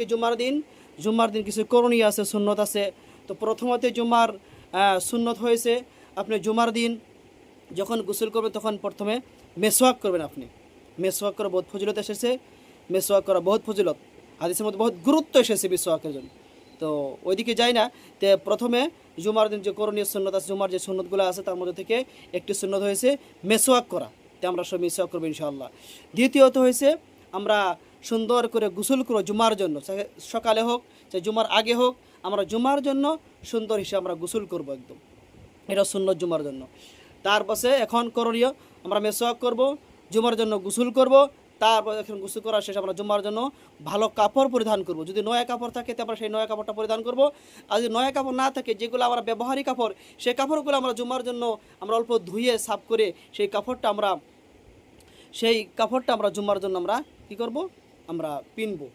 আজকে জুমার দিন। জুমার দিন কিছু করণীয় আছে, সুন্নত আছে। তো প্রথমতে জুমার সুন্নত হয়েছে, আপনি জুমার দিন যখন গোসল করবেন তখন প্রথমে মেসোয়াক করবেন আপনি। মেসোয়াক করা বহুত ফজিলত এসেছে মেসোয়াক করা বহুত ফজিলত। হাদিসের মধ্যে বহুত গুরুত্ব এসেছে মেসোয়াকের জন্য। তো ওইদিকে যাই না, তে প্রথমে জুমার দিন যে করণীয় সুন্নত আছে, জুমার যে সুন্নতগুলো আছে, তার মধ্যে থেকে একটি সুন্নত হয়েছে মেসোয়াক করা। তে আমরা সব মেসোয়াক করব ইনশাআল্লাহ। দ্বিতীয়ত হয়েছে আমরা সুন্দর করে গোসল করো জুমার জন্য। সকালে হোক চাहे জুমার আগে হোক, আমরা জুমার জন্য সুন্দর হিসেবে আমরা গোসল করব একদম। এটা সুন্নত জুমার জন্য। তার পাশে এখন করণীয়, আমরা মেসোয়াক করব, জুমার জন্য গোসল করব তারপর এখন গোসল করার শেষে আমরা জুমার জন্য ভালো কাপড় পরিধান করব। যদি নয়া কাপড় থাকে তো আমরা সেই নয়া কাপড়টা পরিধান করব। আর যদি নয়া কাপড় না থাকে, যেগুলো আমরা ব্যবহারিক কাপড়, সেই কাপড়গুলো আমরা জুমার জন্য আমরা অল্প ধুয়ে সাফ করে সেই কাপড়টা আমরা, সেই কাপড়টা আমরা জুমার জন্য আমরা কি করব? আমরা পিনবো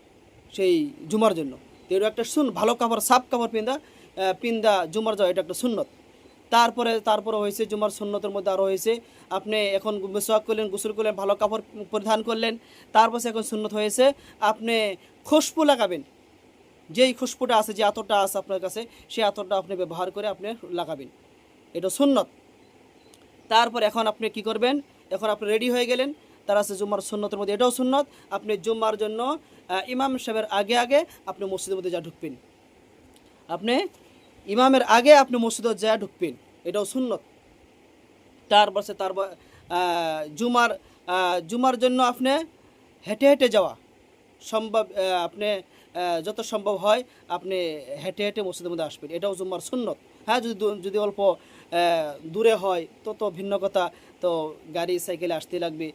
সেই জুমার জন্য। এটা একটা শুন ভালো কাপড় সাফ কাপড় পিন্দা। পিন্দা জুমার যাওয়া এটা একটা সুন্নত। তারপরে তারপরে হয়েছে জুমার সুন্নতের মধ্যে আরও হয়েছে, আপনি এখন মেসোয়াক করলেন, গোসল করলেন, ভালো কাপড় পরিধান করলেন তারপর এখন সুন্নত হয়েছে, আপনি খুশবু লাগাবেন। যেই খুশবুটা আছে, যে আতরটা আছে আপনার কাছে, সেই আতরটা আপনি ব্যবহার করে আপনি লাগাবেন। এটা সুন্নত। তারপর এখন আপনি কি করবেন? এখন আপনি রেডি হয়ে গেলেন তার আছে জুম্মার সুন্নতের মধ্যে। এটাও সুন্নত। আপনি জুম্মার জন্য ইমাম সাহেবের আগে আগে আপনি মসজিদের মধ্যে যা ঢুকবেন। আপনি ইমামের আগে আপনি মসজিদে যা ঢুকবেন, এটাও সুন্নত। তারপর সে তারপর জুমার জুমার জন্য আপনি হেঁটে হেঁটে যাওয়া সম্ভব আপনি যত সম্ভব হয় আপনি হেঁটে হেঁটে মসজিদের মধ্যে আসবেন। এটাও জুম্মার সুন্নত। হ্যাঁ যদি যদি অল্প দূরে হয় তো তো ভিন্ন কথা। তো গাড়ি, সাইকেলে আসতে লাগবে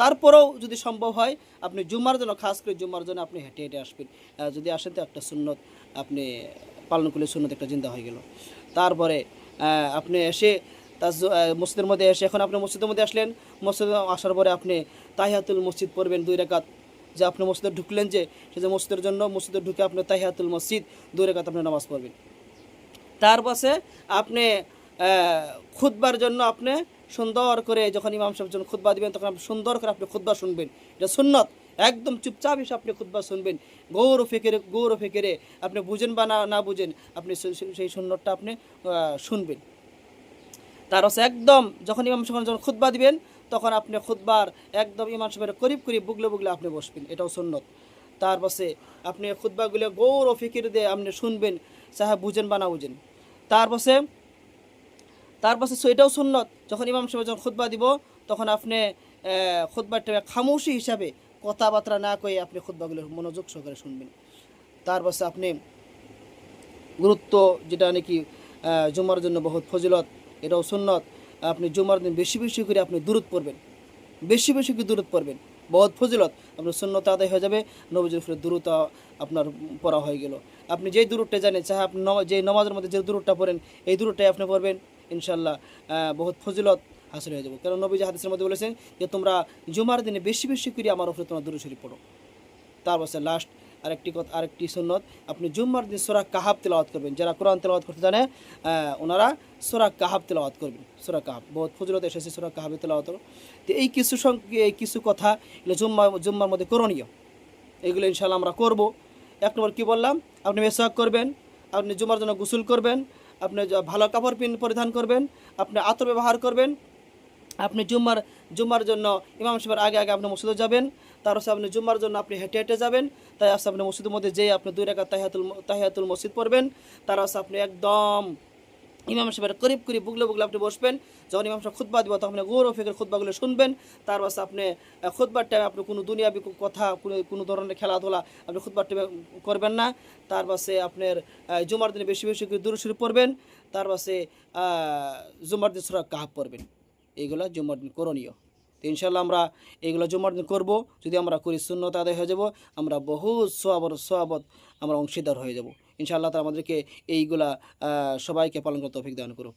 তারপরেও যদি সম্ভব হয় আপনি জুম্মার জন্য খাস করে জুম্মার জন্য আপনি হেঁটে হেঁটে আসবেন। যদি আসেন তো একটা সুন্নত আপনি পালন করলে সুন্নত একটা চিন্তা হয়ে গেল। তারপরে আপনি এসে তার মসজিদের মধ্যে এসে এখন আপনি মসজিদের মধ্যে আসলেন মসজিদে আসার পরে আপনি তাহিয়াতুল মসজিদ পড়বেন দুই রেখাত। যে আপনি মসজিদে ঢুকলেন যে সে যে মসজিদের জন্য মসজিদে ঢুকে আপনি তাহিয়াতুল মসজিদ দুই রেখাত আপনি নামাজ পড়বেন। তার পাশে আপনি আহ, খুতবার জন্য আপনি সুন্দর করে যখন ইমাম সাহেব যখন খুতবা দিবেন, তখন আপনি সুন্দর করে আপনি খুতবা শুনবেন। এটা সুন্নত। একদম চুপচাপ হিসেবে আপনি খুতবা শুনবেন। গৌর ফেকেরে গৌর ফেকেরে আপনি বুঝেন বা না না বুঝেন, আপনি সেই সুন্নতটা আপনি শুনবেন। তার হচ্ছে একদম যখন ইমাম সাহেব যখন খুতবা দিবেন, তখন আপনি খুতবার একদম ইমাম সাহেবের করিব করিব, বুগলে বুগলে আপনি বসবেন। এটাও সুন্নত। তার পাশে আপনি খুতবাগুলো গৌর ফিকির দিয়ে আপনি শুনবেন সাহেব বুঝেন বা না বুঝেন। তার পাশে তার পাশে সো- এটাও সুন্নত। যখন ইমাম সাহেব যখন খুদ্া দিব, তখন আপনি খুতবাটা খামোশি হিসাবে কথাবার্তা না কয়ে আপনি খুদ্বাগুলো মনোযোগ সহকারে শুনবেন। তার পাশে আপনি গুরুত্ব, যেটা নাকি জুমার জন্য বহুত ফজিলত, এটাও সুন্নত, আপনি জুমার দিন বেশি বেশি করে আপনি দূরত পড়বেন। বেশি বেশি করে দূরত পড়বেন। বহুত ফজিলত। আপনার সুন্নত আদায় হয়ে যাবে, নবজির ফুলের দূরত আপনার পড়া হয়ে গেল। আপনি যেই দূরটা জানেন চাহে আপনি যে নমাজের মধ্যে যে দূরটা পড়েন, এই দূরটাই আপনি পড়বেন ইনশাল্লাহ বহুত ফজিলত হাসিল হয়ে যাবে। কেন নবীজি হাদিসের মধ্যে বলেছেন যে, তোমরা জুমার দিনে বেশি বেশি করে আমার ওপরে তোমরা দূরে শরীফ পড়ো। তারপর লাস্ট আরেকটি কথা আরেকটি সুন্নত। আপনি জুম্মার দিন সোরা কাহাব তেলাওয়াত করবেন। যারা কোরআন তেলাওয়াত করতে জানে ওনারা সোরা কাহাব তেলাওয়াত করবেন। সোরা কাহাব বহুত ফজলত এসেছে সোরা কাহাবে তেলাওয়াত তো এই কিছু এই কিছু কথা এগুলো জুম্মা জুম্মার মধ্যে করণীয়। এগুলো ইনশাল্লাহ আমরা করব। এক নম্বর কী বললাম? আপনি মেসাক করবেন, আপনি জুমার জন্য গোসল করবেন, আপনি ভালো কাপড় পিন পরিধান করবেন, আপনি আতর ব্যবহার করবেন, আপনি জুম্মার জুম্মার জন্য ইমাম সাহেবের আগে আগে আপনি মসজিদে যাবেন তার হচ্ছে আপনি জুম্মার জন্য আপনি হেঁটে হেঁটে যাবেন। তাই আসছে আপনি মসজিদের মধ্যে যেয়ে আপনি দুই রেখা তাহিয়াতুল তাহিয়াতুল মসজিদ পড়বেন। তার হচ্ছে আপনি একদম ইমাম সাহেবের করিব করিব বুগলে বুগলে আপনি বসবেন। যখন ইমাম সাহেব খুতবা দিব তখন গৌর ফেকের খুতবাগুলো শুনবেন। তার পাশে আপনি আহ, খুতবার টাইমে আপনি কোনো দুনিয়াবি কথা কোনো ধরনের খেলাধুলা আপনি খুতবার টাইমে করবেন না। তার পাশে আপনার জুমার দিনে বেশি বেশি করে দূরশরী পড়বেন। তার পাশে জুমার দিন সুরা কাহাব পড়বেন। এইগুলো জুমার দিন করণীয়। তো ইনশাল্লাহ আমরা এইগুলো জুমার দিন করব। যদি আমরা করি শূন্যতা আদায় হয়ে যাব, আমরা বহু সোয়াবর সোয়াবত আমরা অংশীদার হয়ে যাব। ইনশাল্লাহ তারা আমাদেরকে এইগুলা সবাইকে পালন করতে অভিজ্ঞান করুক।